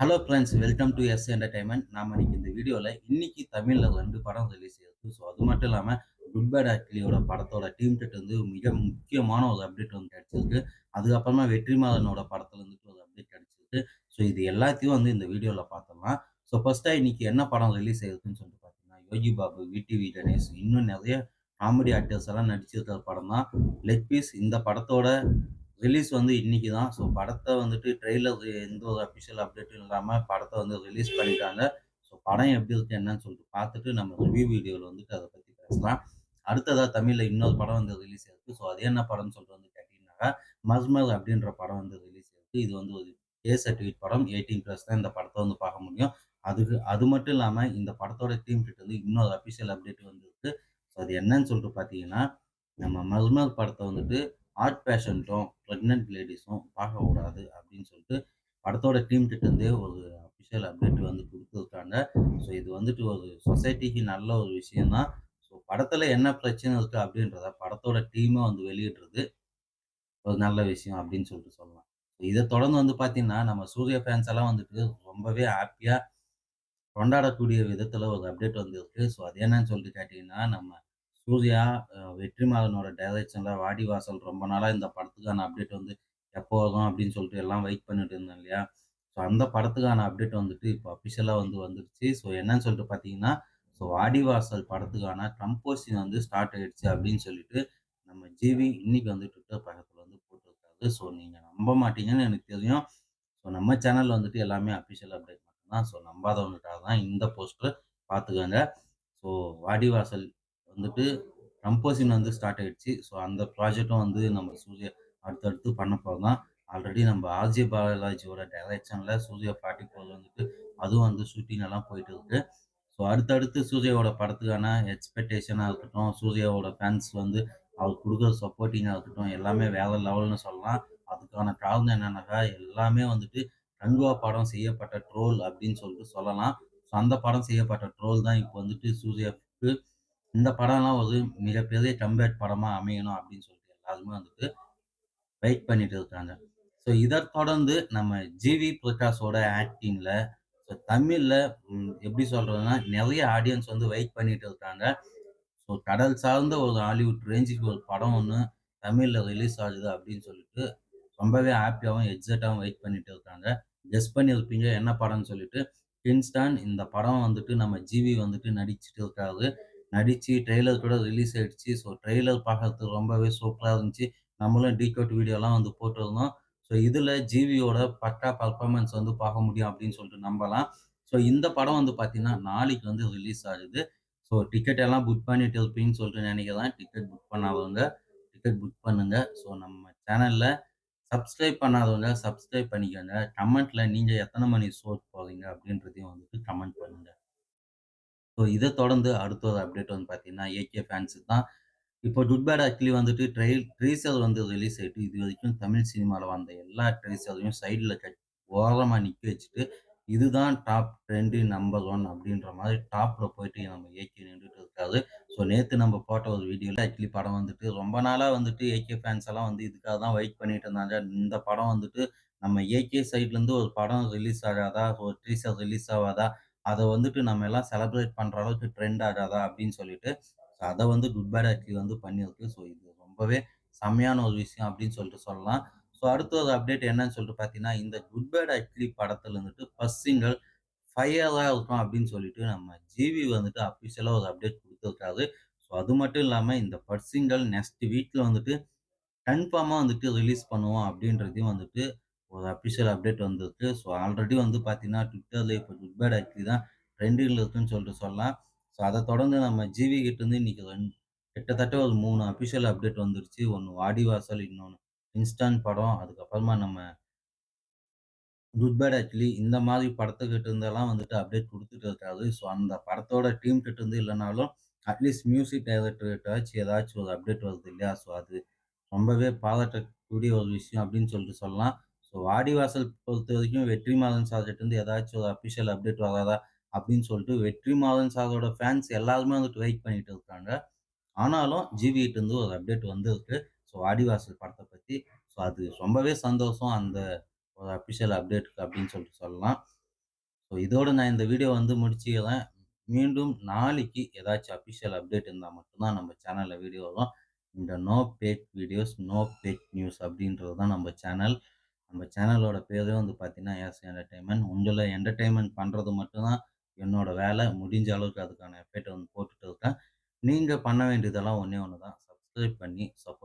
Hello friends welcome to S entertainment நாம் இன்னைக்கு இந்த வீடியோவில் இன்னைக்கு தமிழில் ரெண்டு படம் ரிலீஸ் ஆகுது ஸோ அது மட்டும் இல்லாமல் குட் பேட் ஆக்டிலியோட படத்தோட டீம் டெட் வந்து மிக முக்கியமான ஒரு அப்டேட் வந்து கிடைச்சிருக்கு. அதுக்கப்புறமா வெற்றிமாறனோட படத்துல இருந்துட்டு ஒரு அப்டேட் கிடைச்சிருக்கு. ஸோ இது எல்லாத்தையும் வந்து இந்த வீடியோவில் பார்த்துடலாம். ஸோ ஃபர்ஸ்ட்டாக இன்னைக்கு என்ன படம் ரிலீஸ் ஆகுதுன்னு சொல்லிட்டு பார்த்தீங்கன்னா யோகி பாபு விடிவி கணேஷ் இன்னும் நிறைய காமெடி ஆக்டர்ஸ் எல்லாம் நடிச்சிருக்கிற படம் தான் லெக் பீஸ் இந்த படத்தோட ரிலீஸ் வந்து இன்னைக்கு தான். ஸோ படத்தை வந்துட்டு ட்ரெய்லர் எந்த ஒரு அஃபிஷியல் அப்டேட்டும் இல்லாமல் படத்தை வந்து ரிலீஸ் பண்ணிட்டாங்க. ஸோ படம் எப்படி இருக்கு என்னன்னு சொல்லிட்டு பார்த்துட்டு நம்ம ரிவ்யூ வீடியோவில் வந்துட்டு அதை பற்றி பேசலாம். அடுத்ததாக தமிழில் இன்னொரு படம் வந்து ரிலீஸ் ஆயிருக்கு. ஸோ அது என்ன படம்னு சொல்லிட்டு வந்து கேட்டிங்கன்னாக்கா மஸ்மல் அப்படின்ற படம் வந்து ரிலீஸ் ஆயிருக்கு. இது வந்து ஒரு ஏ சர்டிஃபிகேட் படம். எயிட்டீன் ப்ளஸ் தான் இந்த படத்தை வந்து பார்க்க முடியும். அதுக்கு அது மட்டும் இல்லாமல் இந்த படத்தோட டீம் கிட்ட வந்து இன்னொரு அஃபிஷியல் அப்டேட் வந்துருக்கு ஸோ அது என்னன்னு சொல்லிட்டு பார்த்தீங்கன்னா நம்ம மஸ்மல் படத்தை வந்துட்டு ஹார்ட் பேஷண்ட்டும் ப்ரெக்னென்ட் லேடிஸும் பார்க்கக்கூடாது அப்படின்னு சொல்லிட்டு படத்தோட டீம் கிட்டேருந்தே ஒரு அஃபிஷியல் அப்டேட் வந்து கொடுத்துருக்காங்க. ஸோ இது வந்துட்டு ஒரு சொசைட்டிக்கு நல்ல ஒரு விஷயம்தான். ஸோ படத்தில் என்ன பிரச்சனை இருக்குது அப்படின்றத படத்தோட டீமை வந்து வெளியிடுறது ஒரு நல்ல விஷயம் அப்படின்னு சொல்லிட்டு சொல்லலாம். இதை தொடர்ந்து வந்து பார்த்தீங்கன்னா நம்ம சூரிய ஃபேன்ஸ் எல்லாம் வந்துட்டு ரொம்பவே ஹாப்பியாக கொண்டாடக்கூடிய விதத்தில் ஒரு அப்டேட் வந்துருக்கு. ஸோ அது என்னன்னு சொல்லிட்டு கேட்டிங்கன்னா நம்ம சூர்யா அஹ், வெற்றிமாறனோட டைரக்ஷனில் வாடிவாசல் ரொம்ப நாளாக இந்த படத்துக்கான அப்டேட் வந்து எப்போ வரும் அப்படின்னு சொல்லிட்டு எல்லாம் வெயிட் பண்ணிட்டு இருந்தேன் இல்லையா? ஸோ அந்த படத்துக்கான அப்டேட் வந்துட்டு இப்போ அஃபிஷியலாக வந்து வந்துருச்சு. ஸோ என்னன்னு சொல்லிட்டு பார்த்தீங்கன்னா ஸோ வாடிவாசல் படத்துக்கான கம்போசிங் வந்து ஸ்டார்ட் ஆயிடுச்சு அப்படின்னு சொல்லிட்டு நம்ம ஜிவி இன்னைக்கு வந்து ட்விட்டர் பக்கத்தில் வந்து போட்டிருக்காரு ஸோ நீங்கள் நம்ப மாட்டீங்கன்னு எனக்கு தெரியும். ஸோ நம்ம சேனலில் வந்துட்டு எல்லாமே அஃபிஷியல் அப்டேட் மட்டும்தான். ஸோ நம்பாதவங்களுக்காக தான் இந்த போஸ்டர் பார்த்துக்கோங்க ஸோ வாடிவாசல் வந்துட்டு ரம்போசின் வந்து ஸ்டார்ட் ஆயிடுச்சு. ஸோ அந்த ப்ராஜெக்டும் வந்து நம்ம சூர்யா அடுத்தடுத்து பண்ண போகிறோம் ஆல்ரெடி நம்ம ஆர்ஜே பாலாஜியோட டைரக்ஷனில் சூர்யா ஃபார்ட்டி ஃபோர் வந்துட்டு அதுவும் வந்து ஷூட்டிங் எல்லாம் போயிட்டு இருக்கு. ஸோ அடுத்தடுத்து சூர்யாவோட படத்துக்கான எக்ஸ்பெக்டேஷனாக இருக்கட்டும் சூர்யாவோட ஃபேன்ஸ் வந்து அவர் கொடுக்குற சப்போர்ட்டிங்காக இருக்கட்டும் எல்லாமே வேற லெவல்னு சொல்லலாம். அதுக்கான காரணம் என்னன்னாக்கா எல்லாமே வந்துட்டு ரங்குவா படம் செய்யப்பட்ட ட்ரோல் அப்படின்னு சொல்லிட்டு சொல்லலாம். ஸோ அந்த படம் செய்யப்பட்ட ட்ரோல் தான் இப்போ வந்துட்டு சூர்யாவுக்கு இந்த படம்லாம் ஒரு மிகப்பெரிய கம்பேர்ட் படமாக அமையணும் அப்படின்னு சொல்லிட்டு எல்லாருமே வந்துட்டு வெயிட் பண்ணிட்டு இருக்காங்க. ஸோ இதை தொடர்ந்து நம்ம ஜிவி பிரகாஷோட ஆக்டிங்கில் ஸோ தமிழில் எப்படி சொல்கிறதுனா நிறைய ஆடியன்ஸ் வந்து வெயிட் பண்ணிட்டு இருக்காங்க. ஸோ கடல் சார்ந்த ஒரு ஹாலிவுட் ரேஞ்சுக்கு ஒரு படம் ஒன்று தமிழில் ரிலீஸ் ஆகுது அப்படின்னு சொல்லிட்டு ரொம்பவே ஹாப்பியாகவும் எக்ஸைட்டாகவும் வெயிட் பண்ணிட்டு இருக்காங்க. கெஸ் பண்ணியிருப்பீங்க என்ன படம்னு சொல்லிட்டு. கின்ஸ்டான் இந்த படம் வந்துட்டு நம்ம ஜிவி வந்துட்டு நடிச்சிட்டு இருக்காரு. நடிச்சு ட்ரெய்லர் கூட ரிலீஸ் ஆயிடுச்சு. ஸோ ட்ரெய்லர் பார்க்கறதுக்கு ரொம்பவே சூப்பராக இருந்துச்சு. நம்மளும் டீகோட் வீடியோலாம் வந்து போட்டிருந்தோம். ஸோ இதில் ஜிவியோட பக்கா பர்ஃபார்மன்ஸ் வந்து பார்க்க முடியும் அப்படின்னு சொல்லிட்டு நம்பலாம். ஸோ இந்த படம் வந்து பார்த்தீங்கன்னா நாளைக்கு வந்து ரிலீஸ் ஆகுது. ஸோ டிக்கெட் எல்லாம் புக் பண்ணிட்டு இருப்பீங்கன்னு சொல்லிட்டு நினைக்கிறேன். டிக்கெட் புக் பண்ணாதவங்க டிக்கெட் புக் பண்ணுங்க. ஸோ நம்ம சேனலில் சப்ஸ்கிரைப் பண்ணாதவங்க சப்ஸ்கிரைப் பண்ணிக்கோங்க. கமெண்ட்டில் நீங்கள் எத்தனை மணி ஷோக்கு போகிறீங்க அப்படின்றதையும் வந்துட்டு கமெண்ட் பண்ணுங்க. ஸோ இதை தொடர்ந்து அடுத்த ஒரு அப்டேட் வந்து பார்த்தீங்கன்னா ஏகே ஃபேன்ஸுக்கு தான். இப்போ குட் பேட் ஆக்சுவலி வந்துட்டு ட்ரை ட்ரீசர் வந்து ரிலீஸ் ஆகிட்டு இது வரைக்கும் தமிழ் சினிமாவில் வந்த எல்லா ட்ரீசரையும் சைடில் கட் ஓரமாக நிற்க வச்சுட்டு இதுதான் டாப் ட்ரெண்டு நம்பர் ஒன் அப்படின்ற மாதிரி டாப்பில் போயிட்டு நம்ம ஏகே நின்றுட்டு இருக்காது. ஸோ நேற்று நம்ம போட்ட ஒரு வீடியோவில் ஆக்சுவலி படம் வந்துட்டு ரொம்ப நாளாக வந்துட்டு ஏகே ஃபேன்ஸ் எல்லாம் வந்து இதுக்காக தான் வெயிட் பண்ணிட்டு இருந்தாங்க. இந்த படம் வந்துட்டு நம்ம ஏகே சைட்லேருந்து ஒரு படம் ரிலீஸ் ஆகாதா? ஒரு ட்ரீசர் ரிலீஸ் ஆகாதா? அதை வந்துட்டு நம்ம எல்லாம் செலப்ரேட் பண்ணுற அளவுக்கு ட்ரெண்ட் ஆகாதா அப்படின்னு சொல்லிட்டு ஸோ அதை வந்து குட் பேட் ஆக்சுவலி வந்து பண்ணியிருக்கு. ஸோ இது ரொம்பவே செம்மையான ஒரு விஷயம் அப்படின்னு சொல்லிட்டு சொல்லலாம். ஸோ அடுத்த ஒரு அப்டேட் என்னன்னு சொல்லிட்டு பார்த்தீங்கன்னா இந்த குட் பேட் ஆக்சுவலி படத்துல வந்துட்டு ஃபர்ஸ்ட் சிங்கிள் ஃபயராக இருக்கும் அப்படின்னு சொல்லிட்டு நம்ம ஜிவி வந்துட்டு அஃபிஷியலாக ஒரு அப்டேட் கொடுத்துருக்காரு. ஸோ அது மட்டும் இல்லாமல் இந்த ஃபர்ஸ்ட் சிங்கிள் நெக்ஸ்ட் வீக்கில் வந்துட்டு கன்ஃபார்மாக வந்துட்டு ரிலீஸ் பண்ணுவோம் அப்படின்றதையும் வந்துட்டு ஒரு அஃபிஷியல் அப்டேட் வந்திருக்கு. ஸோ ஆல்ரெடி வந்து பார்த்தீங்கன்னா ட்விட்டரில் இப்போ குட் பேட் ஆக்சுவலி தான் ட்ரெண்டிங்கில் இருக்குன்னு சொல்லிட்டு சொல்லலாம். ஸோ அதை தொடர்ந்து நம்ம ஜிவி கிட்ட இருந்து இன்னைக்கு ரெண்டு கிட்டத்தட்ட ஒரு மூணு அஃபிஷியல் அப்டேட் வந்துருச்சு. ஒன்று வாடிவாசல் இன்னொன்று இன்ஸ்டான் படம். அதுக்கப்புறமா நம்ம குட் பேட் ஆக்சுவலி இந்த மாதிரி படத்துக்கிட்ட இருந்தெல்லாம் வந்துட்டு அப்டேட் கொடுத்துட்டு இருக்காரு ஸோ அந்த படத்தோட டீம் கிட்ட இருந்து இல்லைனாலும் அட்லீஸ்ட் மியூசிக் டைரக்டர்கிட்டாச்சும் ஏதாச்சும் ஒரு அப்டேட் வருது இல்லையா? ஸோ அது ரொம்பவே பாராட்டக்கூடிய ஒரு விஷயம் அப்படின்னு சொல்லிட்டு சொல்லலாம். ஸோ வாடிவாசல் பொறுத்த வரைக்கும் வெற்றிமாறன் சார்கிட்ட இருந்து ஏதாச்சும் ஒரு அஃபிஷியல் அப்டேட் வராதா அப்படின்னு சொல்லிட்டு வெற்றி மாதன் சாரோட ஃபேன்ஸ் எல்லாருமே வந்துட்டு வெயிட் பண்ணிட்டு இருக்காங்க ஆனாலும் ஜிவிகிட்ட இருந்து ஒரு அப்டேட் வந்திருக்கு ஸோ வாடிவாசல் படத்தை பற்றி ஸோ அது ரொம்பவே சந்தோஷம் அந்த ஒரு அஃபிஷியல் அப்டேட்டுக்கு அப்படின்னு சொல்லிட்டு சொல்லலாம் ஸோ இதோட நான் இந்த வீடியோ வந்து முடிச்சுக்கிறேன். மீண்டும் நாளைக்கு ஏதாச்சும் அஃபிஷியல் அப்டேட் இருந்தால் மட்டும்தான் நம்ம சேனலில் வீடியோ வரும். இந்த no bad videos, no bad news அப்படின்றது தான் நம்ம சேனல். நம்ம சேனலோட பேரே வந்து பார்த்தீங்கன்னா, எஸ் என்டர்டைன்மெண்ட் உங்களை என்டர்டைன்மெண்ட் பண்ணுறது மட்டும்தான் என்னோடய என்னோட வேலை. முடிஞ்ச அளவுக்கு அதுக்கான எஃபெக்ட் வந்து போட்டுட்டு இருக்கேன். நீங்கள் பண்ண வேண்டியதெல்லாம் ஒன்றே ஒன்று தான். சப்ஸ்கிரைப் பண்ணி சப்